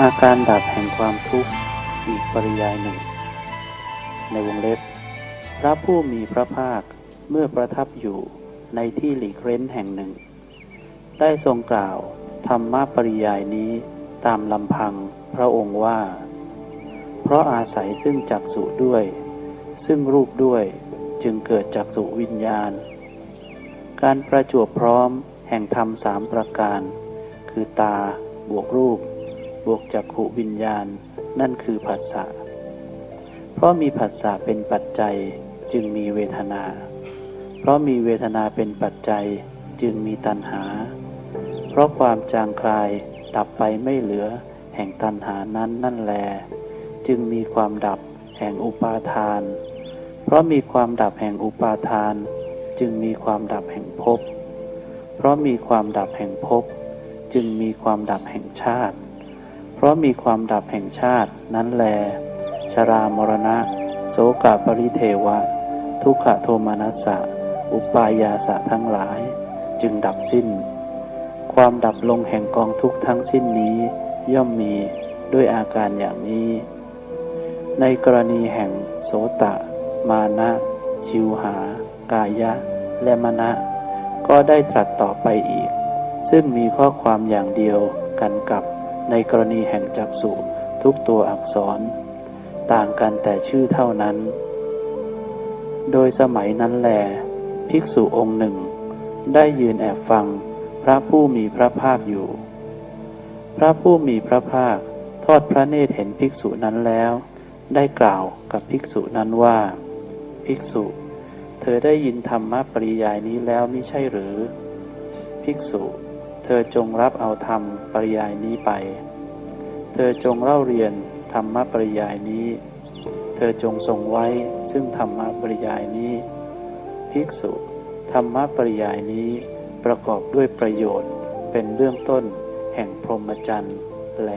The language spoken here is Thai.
อาการดับแห่งความทุกข์อีกปริยายหนึ่ง ในวงเล็บ พระผู้มีพระภาคเมื่อประทับอยู่ในที่หลีกเร้นแห่งหนึ่ง ได้ทรงกล่าวธรรมปริยายนี้ตามลำพังพระองค์ว่า เพราะอาศัยซึ่งจักสุด้วย ซึ่งรูปด้วยจึงเกิดจักสุวิญญาณ การประจวบพร้อมแห่งธรรมสามประการ คือตาบวกรูป บวกจักขุวิญญาณ นั่นคือผัสสะ เพราะมีผัสสะเป็นปัจจัยจึงมีเวทนา เพราะมีเวทนาเป็นปัจจัยจึงมีตัณหา เพราะความจางคลายดับไปไม่เหลือแห่งตัณหานั้นนั่นแล จึงมีความดับแห่งอุปาทาน เพราะมีความดับแห่งอุปาทาน จึงมีความดับแห่งภพ เพราะมีความดับแห่งภพจึงมีความดับแห่งชาติ ราะมีความดับแห่งชาตินั้นแล ชรามรณะ โสกปริเทวะ ทุกขโทมานัสสะ อุปายาสะทั้งหลาย จึงดับสิ้น ความดับลงแห่งกองทุกทั้งสิ้นนี้ย่อมมีด้วยอาการอย่างนี้ ในกรณีแห่งโสตะ มานะ ชิวหา กายะ และมณะ ก็ได้ตรัสต่อไปอีก ซึ่งมีข้อความอย่างเดียวกันกับ ในกรณีแห่งจักสุทุกตัวอักษร ต่างกันแต่ชื่อเท่านั้น โดยสมัยนั้นแล ภิกษุองค์หนึ่ง ได้ยืนแอบฟังพระผู้มีพระภาคอยู่ พระผู้มีพระภาคทอดพระเนตรเห็นภิกษุนั้นแล้ว ได้กล่าวกับภิกษุนั้นว่า ภิกษุ เธอได้ยินธรรมะปริยายนี้แล้วมิใช่หรือ ภิกษุ เธอจงรับเอาธรรมปริยายนี้ไป เธอจงเล่าเรียนธรรมะปริยายนี้ เธอจงทรงไว้ซึ่งธรรมะปริยายนี้ ภิกษุ ธรรมะปริยายนี้ประกอบด้วยประโยชน์เป็นเรื่องต้นแห่งพรหมจรรย์แล